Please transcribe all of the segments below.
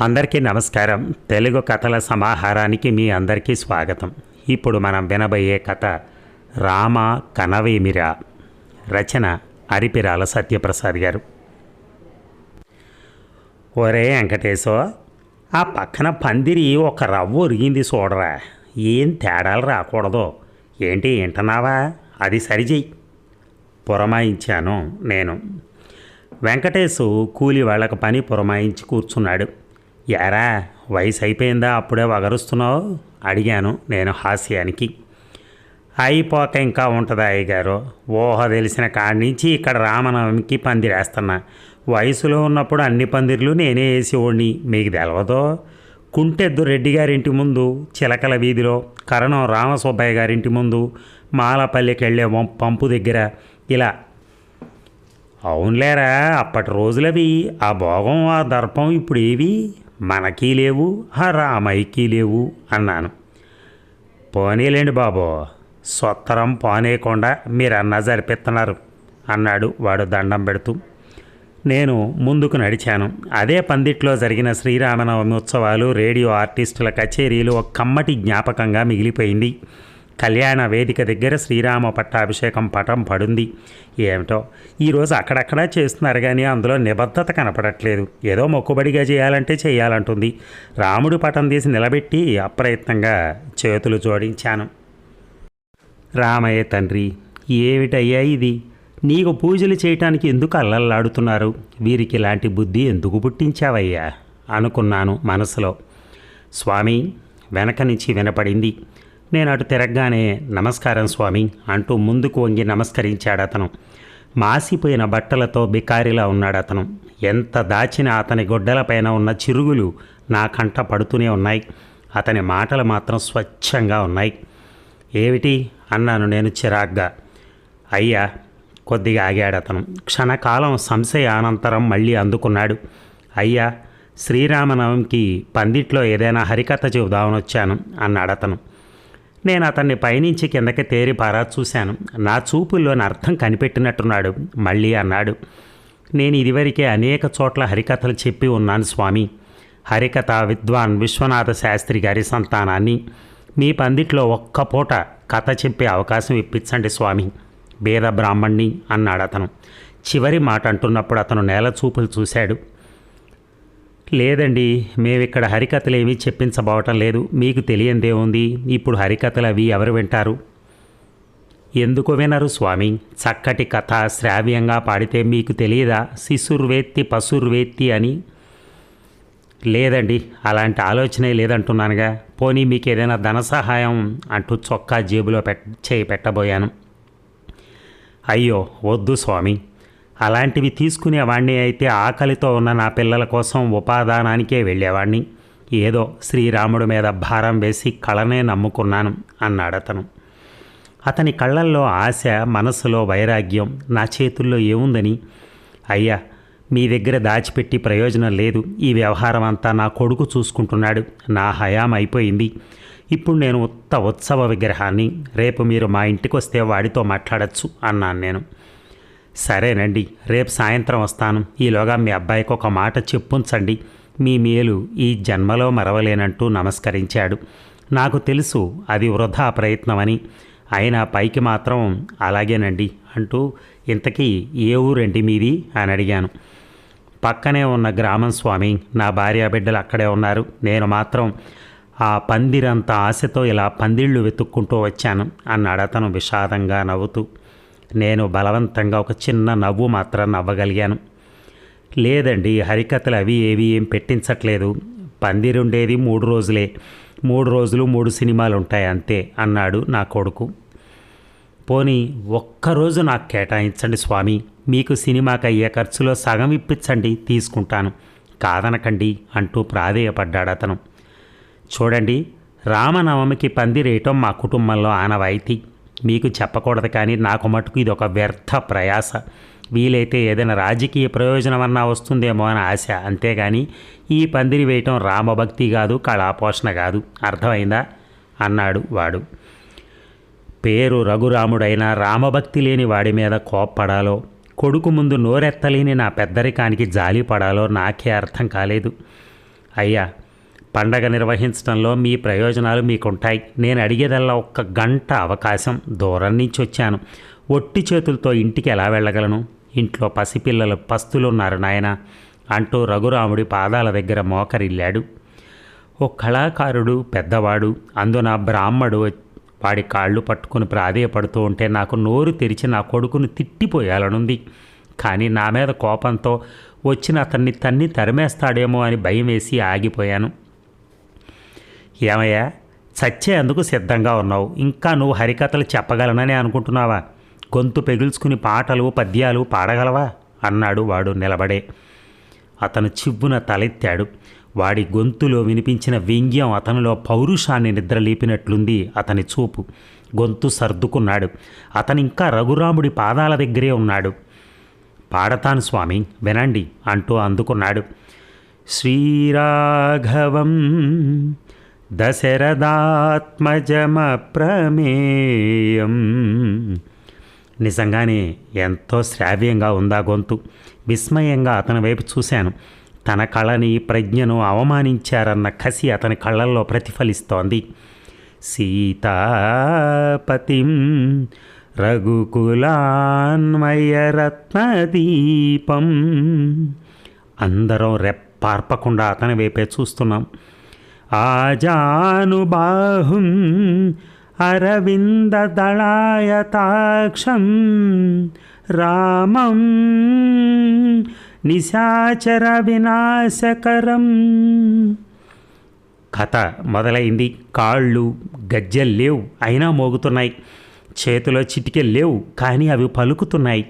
అందరికీ నమస్కారం. తెలుగు కథల సమాహారానికి మీ అందరికీ స్వాగతం. ఇప్పుడు మనం వినబోయే కథ రామ కనవేమిరా రచన అరిపిరాల సత్యప్రసాద్ గారు. ఒరే వెంకటేశో ఆ పక్కన పందిరి ఒక రవ్వ ఒరిగింది చూడరా. ఏం తేడాలు రాకూడదు. ఏంటి వింటున్నావా? అది సరిచెయ్యి. పురమాయించాను నేను. వెంకటేశు కూలి వాళ్ళకి పని పురమాయించి కూర్చున్నాడు. యారా వయసు అయిపోయిందా? అప్పుడే వగరుస్తున్నావు? అడిగాను నేను హాస్యానికి. అయిపోక ఇంకా ఉంటుందా అయ్యగారు? ఊహ తెలిసిన కాడి నుంచి ఇక్కడ రామనవమికి పందిరేస్తున్నా వయసులో ఉన్నప్పుడు అన్ని పందిర్లు నేనే వేసేవాడిని మీకు తెలవదో? కుంటెద్దు రెడ్డి గారింటి ముందు చిలకల వీధిలో కరణం రామసుబ్బయ్య గారింటి ముందు మాలపల్లికి వెళ్ళే పంపు దగ్గర. ఇలా అవునులేరా అప్పటి రోజులవి ఆ భోగం ఆ దర్పం ఇప్పుడు ఏవి మనకీ లేవు ఆ రామయ్యకి లేవు అన్నాను. పోనీలేండి బాబు సొత్తరం పోనేయకుండా మీరు జరిపిస్తున్నారు అన్నాడు వాడు దండం పెడుతూ. నేను ముందుకు నడిచాను. అదే పందిట్లో జరిగిన శ్రీరామనవమి ఉత్సవాలు రేడియో ఆర్టిస్టుల కచేరీలు ఒక కమ్మటి జ్ఞాపకంగా మిగిలిపోయింది. కళ్యాణ వేదిక దగ్గర శ్రీరామ పట్టాభిషేకం పటం పడుంది. ఏమిటో? ఈరోజు అక్కడక్కడ చేస్తున్నారు కానీ అందులో నిబద్ధత కనపడట్లేదు. ఏదో మొక్కుబడిగా చేయాలంటే చేయాలంటుంది. రాముడు పటం తీసి నిలబెట్టి అప్రయత్నంగా చేతులు జోడించాను. రామయ్య తండ్రి ఏమిటయ్యా ఇది? నీకు పూజలు చేయటానికి ఎందుకు అల్లల్లాడుతున్నారు? వీరికి ఇలాంటి బుద్ధి ఎందుకు పుట్టించావయ్యా? అనుకున్నాను మనసులో. స్వామి వెనక నుంచి వినపడింది. నేను అటు తిరగగానే నమస్కారం స్వామి అంటూ ముందుకు వంగి నమస్కరించాడు అతను. మాసిపోయిన బట్టలతో బికారిలా ఉన్నాడు అతను. ఎంత దాచిన అతని గొడ్డలపైన ఉన్న చిరుగులు నా కంట పడుతూనే ఉన్నాయి. అతని మాటలు మాత్రం స్వచ్ఛంగా ఉన్నాయి. ఏమిటి? అన్నాను నేను చిరాగ్గా. అయ్యా కొద్దిగా ఆగాడు అతను. క్షణకాలం సంశయ అనంతరం మళ్ళీ అందుకున్నాడు. అయ్యా శ్రీరామనవమికి పందిట్లో ఏదైనా హరికథ చెబుదామని వచ్చాను అన్నాడు అతను. నేను అతన్ని పైనుంచి కిందకి తేరి పారా చూశాను. నా చూపుల్లోని అర్థం కనిపెట్టినట్టున్నాడు. మళ్ళీ అన్నాడు నేను ఇదివరకే అనేక చోట్ల హరికథలు చెప్పి ఉన్నాను స్వామి. హరికథ విద్వాన్ విశ్వనాథ శాస్త్రి గారి సంతానాన్ని మీ పందిట్లో ఒక్క పూట కథ చెప్పే అవకాశం ఇప్పించండి స్వామి. బేద బ్రాహ్మణ్ణి అన్నాడు అతను చివరి మాట అంటున్నప్పుడు అతను నేల చూపులు చూశాడు. లేదండి మేమిక్కడ హరికథలు ఏమీ చెప్పించబోవటం లేదు. మీకు తెలియందేముంది ఇప్పుడు హరికథలు అవి ఎవరు వింటారు? ఎందుకు వినరు స్వామి? చక్కటి కథ శ్రావ్యంగా పాడితే మీకు తెలియదా? శిశుర్వేత్తి పశుర్వేత్తి అని. లేదండి అలాంటి ఆలోచనే లేదంటున్నానుగా. పోనీ మీకు ఏదైనా ధన సహాయం అంటూ చొక్కా జేబులో పెట్ చేయి పెట్టబోయాను. అయ్యో వద్దు స్వామి. అలాంటివి తీసుకునేవాణ్ణి అయితే ఆకలితో ఉన్న నా పిల్లల కోసం ఉపాదానానికే వెళ్ళేవాణ్ణి. ఏదో శ్రీరాముడి మీద భారం వేసి కళనే నమ్ముకున్నాను అన్నాడు అతను అతని కళ్ళల్లో ఆశ మనసులో వైరాగ్యం నా చేతుల్లో ఏముందని? అయ్యా మీ దగ్గర దాచిపెట్టి ప్రయోజనం లేదు. ఈ వ్యవహారం అంతా నా కొడుకు చూసుకుంటున్నాడు. నా హయాం అయిపోయింది. ఇప్పుడు నేను ఉత్త ఉత్సవ విగ్రహాన్ని రేపు మీరు మా ఇంటికి వస్తే వాడితో మాట్లాడచ్చు అన్నాను నేను. సరేనండి రేపు సాయంత్రం వస్తాను. ఈలోగా మీ అబ్బాయికి ఒక మాట చెప్పుంచండి. మీ మేలు ఈ జన్మలో మరవలేనంటూ నమస్కరించాడు. నాకు తెలుసు అది వృధా ప్రయత్నమని. అయినా పైకి మాత్రం అలాగేనండి అంటూ ఇంతకీ ఏ ఊరండి మీది? అని అడిగాను. పక్కనే ఉన్న గ్రామం స్వామి. నా భార్య బిడ్డలు అక్కడే ఉన్నారు. నేను మాత్రం ఆ పందిరంత ఆశతో ఇలా పందిళ్ళు వెతుక్కుంటూ వచ్చాను అన్నాడు అతను విషాదంగా నవ్వుతూ. నేను బలవంతంగా ఒక చిన్న నవ్వు మాత్రం నవ్వగలిగాను. లేదండి హరికథలు అవి ఏవి ఏం పెట్టించట్లేదు. పందిరుండేది మూడు రోజులే. మూడు రోజులు మూడు సినిమాలు ఉంటాయి అంతే అన్నాడు నా కొడుకు. పోనీ ఒక్కరోజు నాకు కేటాయించండి స్వామి. మీకు సినిమాకి అయ్యే ఖర్చులో సగం ఇప్పించండి తీసుకుంటాను. కాదనకండి అంటూ ప్రాధేయపడ్డాడు అతను చూడండి రామనవమికి పందిరేయటం మా కుటుంబంలో ఆనవాయితీ. మీకు చెప్పకూడదు కానీ నాకు మటుకు ఇది ఒక వ్యర్థ ప్రయాస. వీలైతే ఏదైనా రాజకీయ ప్రయోజనం అన్నా వస్తుందేమో అని ఆశ. అంతేగాని ఈ పందిరి వేయటం రామభక్తి కాదు కళాపోషణ కాదు. అర్థమైందా? అన్నాడు వాడు. పేరు రఘురాముడైన రామభక్తి లేని వాడి మీద కోప్పడాలో కొడుకు ముందు నోరెత్తలేని నా పెద్దరికానికి జాలి పడాలో నాకే అర్థం కాలేదు. అయ్యా పండగ నిర్వహించడంలో మీ ప్రయోజనాలు మీకుంటాయి. నేను అడిగేదల్లా ఒక్క గంట అవకాశం దూరం నుంచి వచ్చాను. ఒట్టి చేతులతో ఇంటికి ఎలా వెళ్ళగలను? ఇంట్లో పసిపిల్లలు పస్తులున్నారు నాయన అంటూ రఘురాముడి పాదాల దగ్గర మోకరిల్లాడు. ఓ కళాకారుడు పెద్దవాడు అందున బ్రాహ్మడు వాడి కాళ్ళు పట్టుకుని ప్రాధేయపడుతూ ఉంటే నాకు నోరు తెరిచి నా కొడుకును తిట్టిపోయాలనుంది. కానీ నా మీద కోపంతో వచ్చిన అతన్ని తన్ని తరిమేస్తాడేమో అని భయం వేసి ఆగిపోయాను. ఏమయ్యా? చచ్చేందుకు సిద్ధంగా ఉన్నావు. ఇంకా నువ్వు హరికథలు చెప్పగలనని అనుకుంటున్నావా? గొంతు పెగుల్చుకుని పాటలు పద్యాలు పాడగలవా? అన్నాడు వాడు నిలబడే. అతను చిబ్బున తలెత్తాడు. వాడి గొంతులో వినిపించిన వ్యంగ్యం అతనిలో పౌరుషాన్ని నిద్రలేపినట్లుంది అతని చూపు. గొంతు సర్దుకున్నాడు. అతనింకా ఇంకా రఘురాముడి పాదాల దగ్గరే ఉన్నాడు. పాడతాను స్వామి వినండి అంటూ అందుకున్నాడు. శ్రీరాఘవం దశరథాత్మజమప్రమేయం. నిజంగానే ఎంతో శ్రావ్యంగా ఉందా గొంతు. విస్మయంగా అతని వైపు చూశాను. తన కళని ప్రజ్ఞను అవమానించారన్న కసి అతని కళ్ళల్లో ప్రతిఫలిస్తోంది. సీతాపతిం రఘుకులాన్మయరత్నదీపం అందరం రెప్పార్పకుండా అతని వైపే చూస్తున్నాం. ఆజానుబాహుం అరవిందదళాయతాక్షం రామం నిశాచర వినాశకరం కథ మొదలైంది. కాళ్ళు గజ్జెలు లేవు అయినా మోగుతున్నాయి. చేతిలో చిటికెలు లేవు కానీ అవి పలుకుతున్నాయి.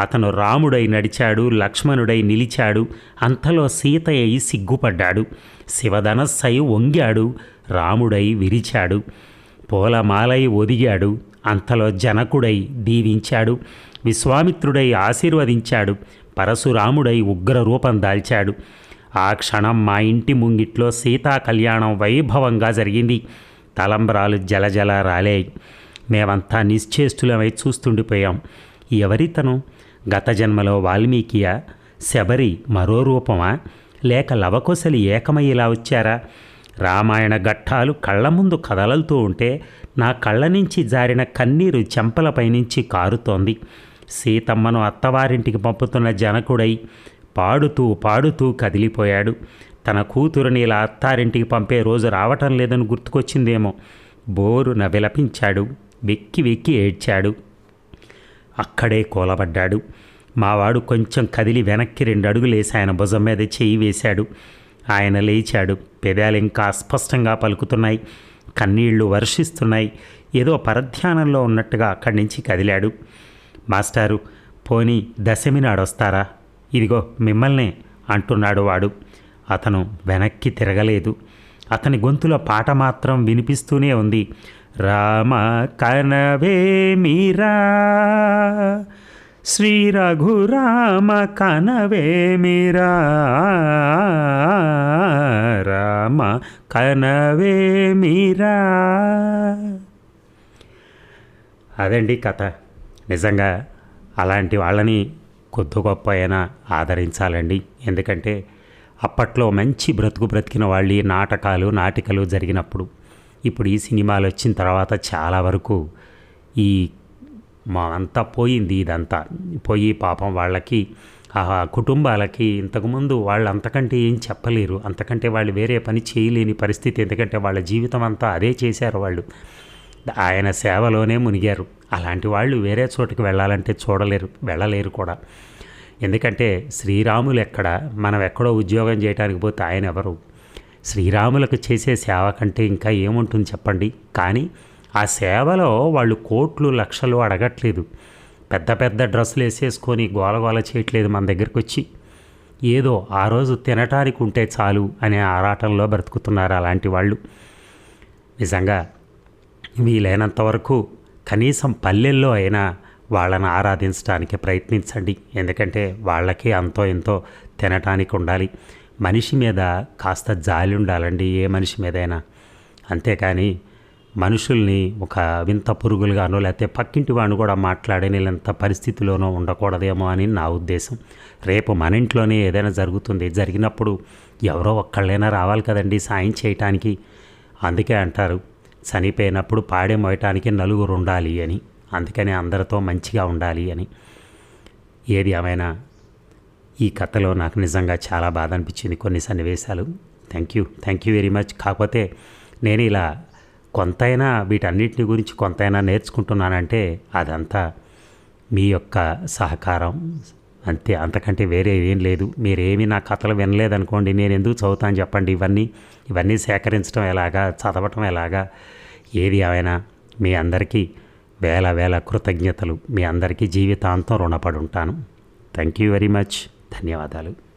అతను రాముడై నడిచాడు లక్ష్మణుడై నిలిచాడు అంతలో సీతయ్య సిగ్గుపడ్డాడు. శివధనస్సై వంగాడు రాముడై విరిచాడు. పూలమాలై ఒదిగాడు అంతలో జనకుడై దీవించాడు విశ్వామిత్రుడై ఆశీర్వదించాడు పరశురాముడై ఉగ్ర రూపం దాల్చాడు. ఆ క్షణం మా ఇంటి ముంగిట్లో సీతా కళ్యాణం వైభవంగా జరిగింది. తలంబ్రాలు జలజల రాలేయి. మేమంతా నిశ్చేష్టులమై చూస్తుండిపోయాం. ఎవరితను? గత జన్మలో వాల్మీకియ శబరి మరో రూపమా? లేక లవకొసలి ఏకమై ఇలా వచ్చారా? రామాయణ ఘట్టాలు కళ్ళ ముందు కదలలుతూ ఉంటే నా కళ్ళ నుంచి జారిన కన్నీరు చెంపలపై నుంచి కారుతోంది. సీతమ్మను అత్తవారింటికి పంపుతున్న జనకుడై పాడుతూ పాడుతూ కదిలిపోయాడు. తన కూతురుని ఇలా అత్తారింటికి పంపే రోజు రావటం లేదని గుర్తుకొచ్చిందేమో. బోరున విలపించాడు. వెక్కి వెక్కి ఏడ్చాడు. అక్కడే కూలబడ్డాడు. మావాడు కొంచెం కదిలి వెనక్కి రెండు అడుగులేసి ఆయన భుజం మీద చేయి వేశాడు. ఆయన లేచాడు. పెదాలు ఇంకా అస్పష్టంగా పలుకుతున్నాయి. కన్నీళ్ళు వర్షిస్తున్నాయి. ఏదో పరధ్యానంలో ఉన్నట్టుగా అక్కడి నుంచి కదిలాడు. మాస్టారు పోనీ దశమి నాడొస్తారా ఇదిగో మిమ్మల్నే అంటున్నాడు వాడు. అతను వెనక్కి తిరగలేదు. అతని గొంతులో పాట మాత్రం వినిపిస్తూనే ఉంది. రామ కనవేమిరా శ్రీ రఘురామ కనవేమిరా రామ కనవేమిరా అదండి కథ. నిజంగా అలాంటి వాళ్ళని కొద్ది గొప్ప అయినా ఆదరించాలండి. ఎందుకంటే అప్పట్లో మంచి బ్రతుకు బ్రతికిన వాళ్ళు ఈ నాటకాలు నాటికలు జరిగినప్పుడు ఇప్పుడు ఈ సినిమాలు వచ్చిన తర్వాత చాలా వరకు ఈ మా అంతా పోయింది ఇదంతా. పోయి పాపం వాళ్ళకి ఆ కుటుంబాలకి ఇంతకుముందు వాళ్ళు అంతకంటే ఏం చెప్పలేరు. అంతకంటే వాళ్ళు వేరే పని చేయలేని పరిస్థితి. ఎందుకంటే వాళ్ళ జీవితం అంతా అదే చేశారు వాళ్ళు. ఆయన సేవలోనే మునిగారు. అలాంటి వాళ్ళు వేరే చోటుకి వెళ్ళాలంటే చూడలేరు వెళ్ళలేరు కూడా. ఎందుకంటే శ్రీరాములు ఎక్కడ మనం ఎక్కడో ఉద్యోగం చేయడానికి పోతే ఆయన ఎవరు? శ్రీరాములకు చేసే సేవ కంటే ఇంకా ఏముంటుంది చెప్పండి? కానీ ఆ సేవలో వాళ్ళు కోట్లు లక్షలు అడగట్లేదు. పెద్ద పెద్ద డ్రెస్సులు వేసేసుకొని గోలగోల చేయట్లేదు మన దగ్గరికి వచ్చి ఏదో ఆ రోజు తినటానికి ఉంటే చాలు అనే ఆరాటంలో బ్రతుకుతున్నారు అలాంటి వాళ్ళు. నిజంగా వీలైనంత వరకు కనీసం పల్లెల్లో అయినా వాళ్ళని ఆరాధించడానికి ప్రయత్నించండి. ఎందుకంటే వాళ్ళకి అంతో ఎంతో తినటానికి ఉండాలి. మనిషి మీద కాస్త జాలి ఉండాలండి ఏ మనిషి మీదైనా. అంతేకాని మనుషుల్ని ఒక వింత పురుగులుగానో లేకపోతే పక్కింటి వాడిని కూడా మాట్లాడేంత పరిస్థితిలోనో ఉండకూడదేమో అని నా ఉద్దేశం. రేపు మన ఇంట్లోనే ఏదైనా జరుగుతుంది జరిగినప్పుడు ఎవరో ఒక్కళ్ళైనా రావాలి కదండి సాయం చేయటానికి. అందుకే అంటారు చనిపోయినప్పుడు పాడే మోయటానికి నలుగురు ఉండాలి అని. అందుకని అందరితో మంచిగా ఉండాలి అని. ఏది ఏమైనా ఈ కథలో నాకు నిజంగా చాలా బాధ అనిపించింది కొన్ని సన్నివేశాలు. Thank you thank you very much కాకపోతే నేను ఇలా కొంతైనా వీటన్నిటిని గురించి కొంతైనా నేర్చుకుంటున్నానంటే అదంతా మీ యొక్క సహకారం. అంతే అంతకంటే వేరే ఏం లేదు. మీరేమీ నా కథలు వినలేదనుకోండి నేను ఎందుకు చదువుతాను చెప్పండి? ఇవన్నీ ఇవన్నీ సేకరించడం ఎలాగా? చదవటం ఎలాగా? ఏది ఏమైనా మీ అందరికీ వేల వేల కృతజ్ఞతలు. మీ అందరికీ జీవితాంతం రుణపడి ఉంటాను. థ్యాంక్ యూ వెరీ మచ్ ధన్యవాదాలు.